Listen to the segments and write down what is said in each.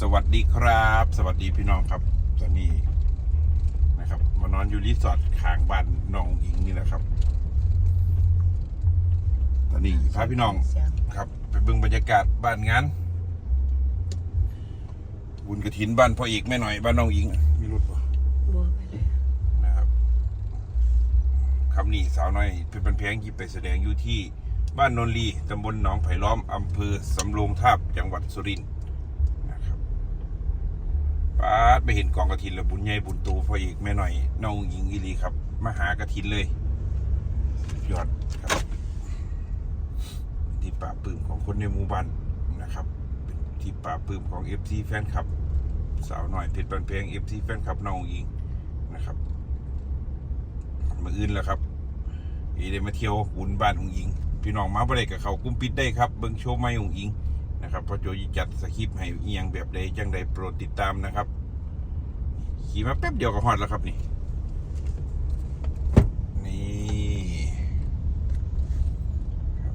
สวัสดีครับ สวัสดีพี่น้องครับ ตอนนี้นะครับมานอนอยู่รีสอร์ทข้างบ้านน้องอิงนี่แหละครับ ตอนนี้พาพี่น้องครับ ไปเบิ่งบรรยากาศบ้านงานบุญกระถินบ้านพ่อเอกแม่หน่อยบ้านน้องอิงมีรถปะบัวไปเลยนะครับคำนี้สาวน้อยเป็นบันเพลงยิบไปแสดงอยู่ที่บ้านโนนลีตำบลหนองไผ่ล้อมอำเภอสำโรงทาบจังหวัดสุรินทร์ ป้าไปเห็นกองกระถินแล้วบุญใหญ่บุญโตพ่อเอกแม่หน่อยน้องหญิงอีหลีครับมาหากระถินเลยยอดครับที่ป่าปื้มของคนในหมู่บ้านนะครับเป็นที่ป่าปื้มของเอฟซีแฟนคลับ สาวหน้อยเพชรบันเพลงเอฟซีแฟนคลับน้องหญิงนะครับมาอื่นแล้วครับอีได้มาเที่ยวบุญบ้านองอิง พี่น้องมาบ่ได้กับเขากุ้มปิดได้ครับเบิ่งโชว์ไม่องอิง นะครับเพอโจยิจัดสคริปต์ให้เอียงแบบใดจังใดโปรดติดตามนะครับ ขี่มาแป๊บเดียวก็ฮอดแล้วครับนี่ นี่ครับ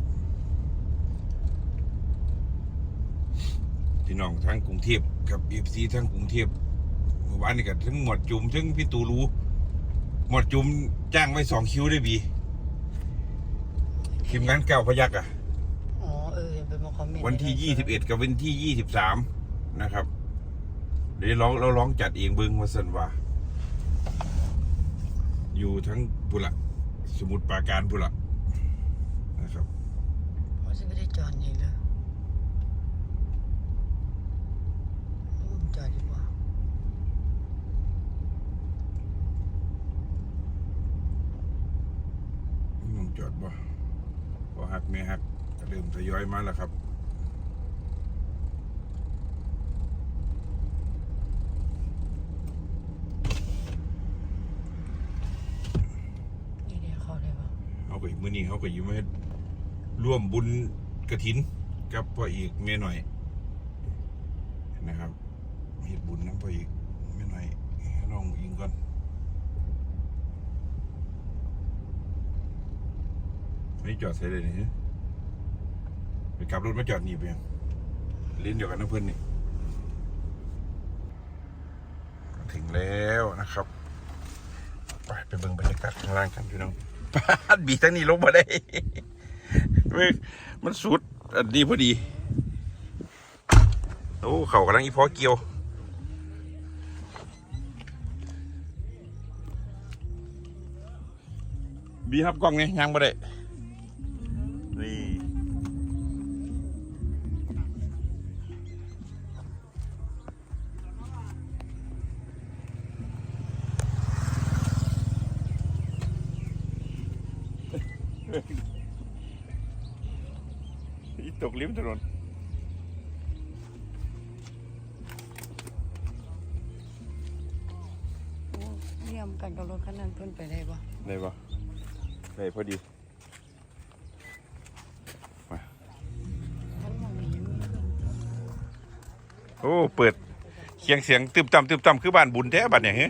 พี่น้องทั้งกรุงเทพกับเอฟซีทั้งกรุงเทพเมื่อวานนี่ก็ทั้งหมวดจุ่มทั้งพี่ตูรู้หมดจุมจ้างไว้สองคิวได้บีทีมงานเก่าพยักอะอ๋อเออเป็นมา คอมเมนต์วันที่ยี่สิบเอ็ดกับวันที่ยี่สิบสามนะครับเดี๋ยวร้องเราร้องจัดเองเบิ้งมาสันว่า อยู่ทั้งบุระสมุทรปราการบุระนะครับเขาจะไม่ได้จอดนี่เลยอืมจอดดีกว่าน้องจอดบ่พอหักไม่หักก็เริ่มทยอยมาแล้วครับ นี่เดี๋ยวเข้าได้ปะ เขา ก็มื้อนี้เขาก็อยู่มาร่วมบุญกระถินกับพ่ออีกแม่หน่อย นะครับเฮ็ดบุญน้ำพ่ออีกแม่หน่อยให้น้องอิงก่อนไม่จอดใส่เลยนี่ไปกลับรถมาจอดนี่ไปยังเล่นเดียวกันนะเพื่อนนี่ถึงแล้วนะครับ ไปไปเบิ่งบรรยากาศข้างล่างกันพี่น้อง ปาดบีทั้งนี้ลงมาได้เว้ยมันสุด อันนี้พอดี โอ้เขากำลังอีพอเกี่ยวบีครับกล้องนี่ยังมาได้ ตกริมถนนโอ้เยี่ยมกันกับรถคันนั้นเพิ่นไปได้ปะได้ปะได้พอดีคันมองไม่เห็นมีเครื่องโอ้ เปิดเสียงเสียงตึมต่ำตึมต่ำคือบ้านบุญแท้บ้านเนี่ยเฮ้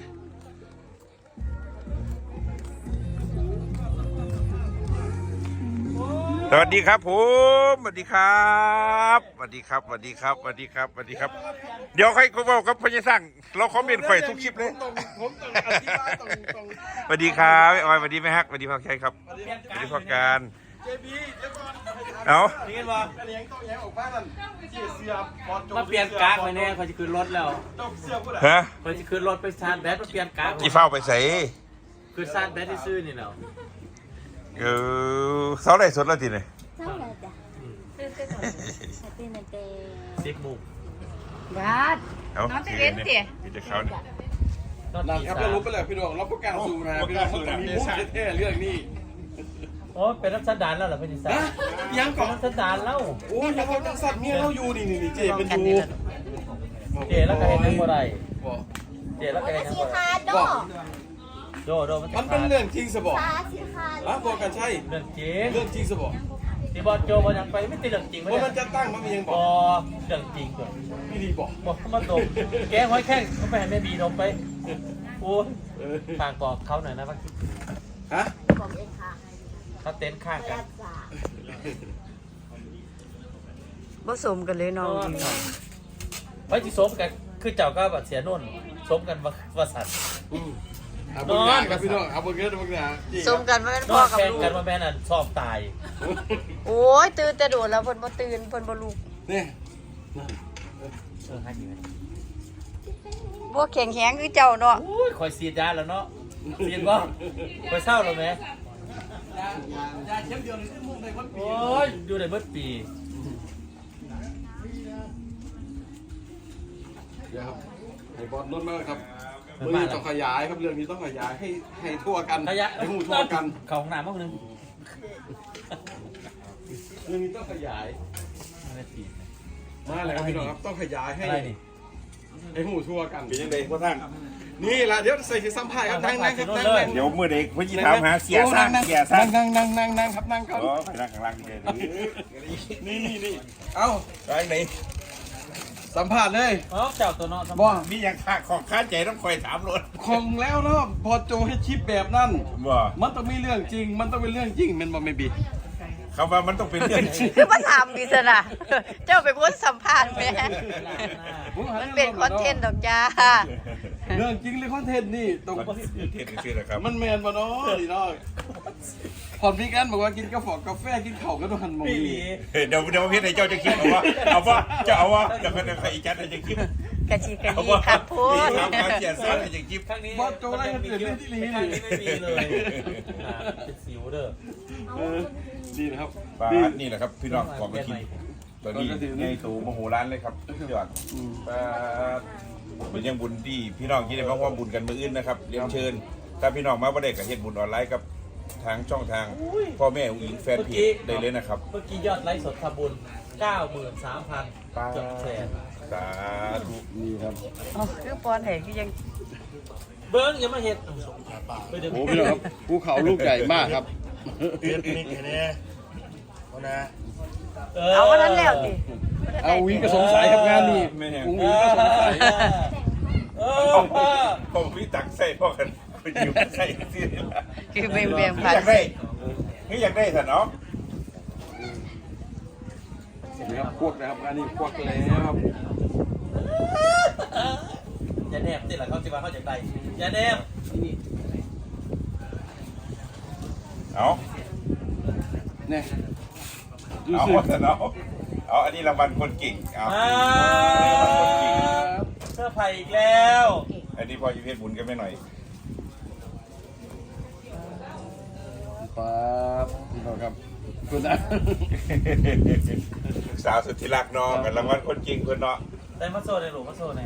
สวัสดีครับผมสวัสดีครับสวัสดีครับสวัสดีครับสวัสดีครับสวัสดีครับ เดี๋ยวใครก็บอกกับพญาสั่งเราคอมเมนต์ข่อยทุกคลิปเลยผมต้องอธิบายตรงตรงสวัสดีครับไอ้ออยสวัสดีแม่ฮักสวัสดีพ่อแค่ครับสวัสดีพ่อการเจบีเจ้าก่อนเอานี่กันว่าเลี้ยงต้องแย้งออกบ้านนั่นเสียเสียบอลโจมาเปลี่ยนกากไปแน่เขาจะขึ้นรถแล้วเจ้าเสียผู้ใดฮะเขาจะขึ้นรถไปชาร์จแบตมาเปลี่ยนกากกี่เฝ้าไปใส่คือชาร์จแบตที่ซื้อนี่เนาะ เออเสาไล่สดแล้วทีเนี่ยเจ้าอะไรจ้ะตื่นเต้นสิบบุกบาดน้องเว้นสิ มีแต่เขาเนี่ย หลังครับรู้ไปเลยพี่น้องรับประกานสูนะพี่น้องสูนะมีมุกเท่ๆเรื่องนี้โอ้เป็นรัชดานแล้วเหรอพี่นอีสานะยังก่อนรัชดานแล้ว โอ้ยังเอาจังสัตว์เมียเราอยู่นี่นี่เจ๊เป็นอยู่เจ๊แล้วก็เห็นทั้งหไรเจ๊แล้วก็เห็นทั้งหมด ดดมันเป็นเรื่องจริงสบอกตาสิะอะบอกกันใช่เรื่องจริงเรื่องจริงสบอกทีบอลโจมาจากไปไม่ติดเรื่องจริงเพรามันจะตั้งมันมียังบอกเรื่องจริงก่อนพี่ดีบอกบอกเขามาตรแกงไว้แค่เขาไปให้แม่บีดมไปโอ้ยต่างกอกเขาหน่อยนะพักฮะเขาเต้นข้างกันผสมกันเลยน้องไว้ที่สมกันคือเจ้าก็แบบเสียนุ่นสมกันวสัตว์ เอาบุญงานครับพี่น้องเอาบุญเงินบุญงานสมกันว่าเป็นนพ่ออนกับแข่งลูก กันมาแม่นั่นชอบตาย โอ้ยตื่นแต่โดดแล้วเพิ่นบ่ตื่นเพิ่นบ่ลุกนี่เออให้ดีไหมบ่แข็งแรงคือเจ้าเนาะโอ้ยคอยเสียดยาแล้วเนาะเสียดบ่คอยเศร้าแล้วไหมยาเข็มเดียวนี่มุ่งในคนปีโอ้ยอยู่ในเบิดปีเดี๋ยวครับให้บอลนุ่นมากครับ มือต้องขยายครับเรื่องนี้ต้องขยายให้ให้ทั่วกันขยะให้หูทั่วกันเขาห้องน้ำมั้งนึงเรื่องนี้ต้องขยายไม่ผิดมาเลยครับพี่น้องครับต้องขยายให้อะไรนี่ให้หูทั่วกันเป็นยังไงพ่อท่านนี่แหละเดี๋ยวใส่สีสัมภาษณ์ครับนั่งนั่งครับนั่งนั่งเดี๋ยวเมื่อเด็กพี่ถามหาเสียสร้างเสียสร้างนั่งนั่งนั่งนั่งครับนั่งก่อนอ๋อไปนั่งข้างล่างนี่เลยนี่นี่นี่เอ้าไปไหน สัมภาษณ์เลยอ๋อเจ้าตัวเนาะบ่มีอย่างขาของข้าใจต้องคอยถามรถคงแล้วเนาะพอโจให้ชิปแบบนั้น บ่มันต้องมีเรื่องจริง มันต้องเป็นเรื่องจริงแมันบ่ไม่บีคำว่ามันต้องเป็นเรื่องจริงคือมาถามดิซะนะเจ้าเป็นคนสัมภาษณ์แม่มันเป็นคอนเทนต์ดอกจ้าเรื่องจริงหรือคอนเทนต์นี่ตรงมันเทศชื่อนะครับ มันแมนมาเนาะนี่เนาะ พอมีกันบอกว่ากินกาแฟกาแฟกินเข่าวก็ต้องหันมองปีหนี่ลีเดี๋ยวเดี๋ยวพี่นายเจ้าจะคิดเอาว่าเอาว่าจะเอาว่าเดี๋ยวคนใครอีจัดจะคิดกะชีกะเอายีว่าครับพูดถามหาเสียสร้างจะคิดครั้งนี้บอสโจอะไรกันเกิดเรื่องที่ลีครั้งนี่นี้ไม่มีเลยอ่าเป็นสิวเด้อเออดีนะครับบาดีสนี่แหละครับพี่น้องของมาคิดตอนนี้ในตูมโหร้านเลยครับยอดบาสเป็นยังบุญที่พี่น้องที่ได้มาร่วมบุญกันมืออื่นนะครับเรียนเชิญ ถ้าพี่น้องมาประเด็กกับเฮ็ดบุญออนไลน์กับ ทางช่องทางพ่อแม่อุ๋งอิงแฟนเพจได้เลยนะครับ เมื่อกี้ยอดไลฟ์สดทำบุญ93,000เกือบแสนสาธุนี่ครับอ๋อคือปอนเห็นคือยังเบิ้งยังมาเห็ดไปเดี๋ยวโอ้พี่น้องครับภูเขาลูกใหญ่มากครับเอาวันนั้นแล้วสิเอาวิงก็สงสัยครับงานนี้อุ้งวิงก็สงสัยเออพ่อผมพี่ตักใส่พ่อกัน คุณอยู่ใส่ที่คือเบียงเบียงอพันยากได้ไม่อยากได้สันเนาะนี่ครับพวกนะครับงานนี้พวกแล้วครับอย่าแนบติหละเขาสิว่าเขาจากใดอย่าแนบเอาเนี่ยเอาสิสันเนาะเอาอันนี้รางวัลคนเก่งเอาเก่งวเสื้อไผ่อีกแล้ว อันนี้พอจะเพชรบุญกันไม่หน่อย ครับพี่น้องครับคุณนะสาวสุดที่รักเนาะกับรางวัลคนเก่งเพื่อนเนาะได้มาโซ่ในหลูมาโซ่ใน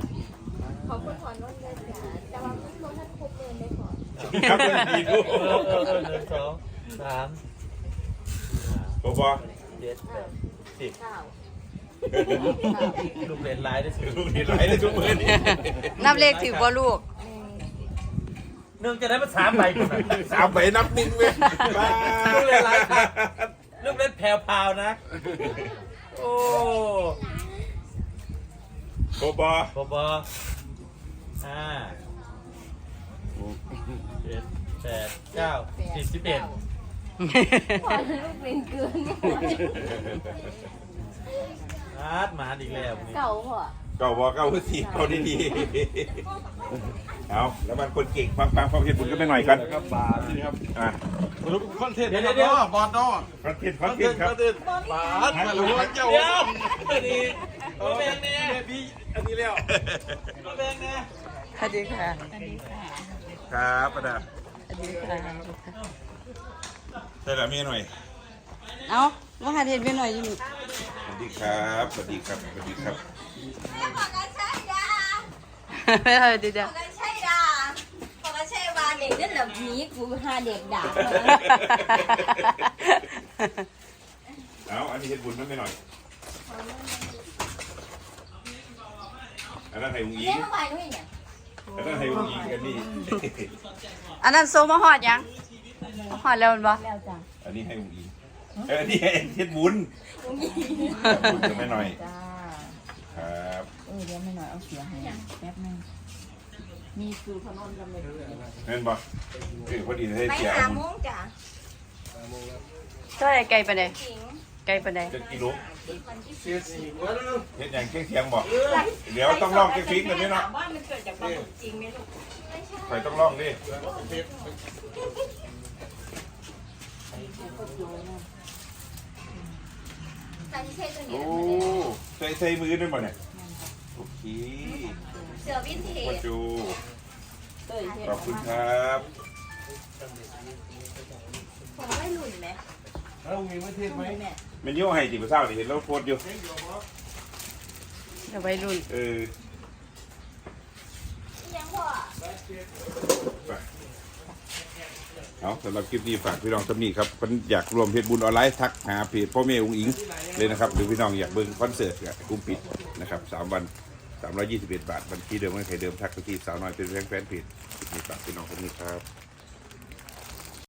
ขอบคุณขอนนเลยจ้ะแต่ว่าคุณนนท่านครบเกินได้ขอครับคนดีดูเออเออเออหนึ่งสองสามบอบอเจ็ดแปดสิบเก้าลูกเล่นไลน์ได้สิลูกนี่ไหลได้ทุกมือนี่นับเลขถือบ่ลูก หนึ่งจะได้มาสามใบคุณน่ะสามใบนับหนึ่งเลยบ้าลูกเล่นไลน์ครับลูกเล่นแพรวพราวนะ โอ้บอบอ บอบอห้าหกเจ็ดแปดเก้าสิบสิบเอ็ดขอลูกเป็นเกินอาร์ตมาอีกแล้วนี่เก่าพอ เก้าบอกเก้าสีเก้าดีๆเอาแล้วมันคนเก่งฟังฟังฟังเพชรบุญกันไปหน่อยกันครับบาทนี่ครับอะคอนเทนต์นะครับเนาะบอลเนาะฟังเพชรคอนเทนต์คอนเทนต์ครับาทมาเลยว่าเจ้าเดี๋ยวอันนี้มาแบงเนี่ยพี่อันนี้แล้วมาแบงเนี่ยสวัสดีค่ะสวัสดีค่ะครับประดาสวัสดีค่ะใช่ละเมียหน่อยเอามาหาเห็นไปหน่อยอยู่สวัสดีครับสวัสดีครับสวัสดีครับ บอกกันใช่ดาไม่เอาดีเดีบยวอกกันใช่ดาบอกกันใช่ว่าเด็กนั่นแบบนี้กูหาเด็กด่าเอาอันนี้เพชรบุญมันไปหน่อยอันนั้นไทยอุ้งอิเล่งนเมื่อวานด้วยเนี่ยอันนั้นไทยอุ้งอิงกันนี่อันนั้นโซมาหอดยังมาหอดแล้วแมันบ่แล้วจ้ะอันนี้ให้อุ้งอิงเอออันนี้ให้เพชรบุญบุญกันไปหน่อยจ้าครับเออเดี๋ยวไม่หน่อยเอาเสียให้แป๊บนึงมีคือพนนกันเลยเห็นปะคือพอดีให้ไปเสียหาบุญโมงจ้ะเท่าไหรไกลไปเลยจริงไกลปานใดจะกิโลเสียสีกว่าแล้วเฮ็ดอย่างเสียงบอกเดี๋ยวต้องลองฟิงกันนี่เนาะว่ามันเกิดจากความจริงไหมลูกใครต้องลองดิตอนที่ใช่ตัวนี้โอ้ใส่ใส่มือด้วยบ่เนี่ยโอเคเสือวินเทพ่อจจูเต้ยเฮ็ดขอบคุณครับผมไม่หลุนไหมแล้วมีไม่เทศไหมแม่มันยิ้วให้ติบ่เศร้านี่เห็นแล้วโพสต์อยู่เอาไว้รุ่นเออยังพ่อไปเอาสำหรับคลิปนี้ฝากพี่น้องสำนีครับคนอยากรวมเพจบุญออนไลน์ทักหาเพจพ่อแม่อุ้งอิงเลยนะครับ หรือพี่น้องอยากเบิ่งคอนเสิร์ตกับกลุ่มปิดนะครับสามวัน 321 บาทบัญชีเดิมไม่เคยเดิมทักไปที่สาวน้อยเป็นแฟนเพจมีฝากพี่น้องคนนี้ครับ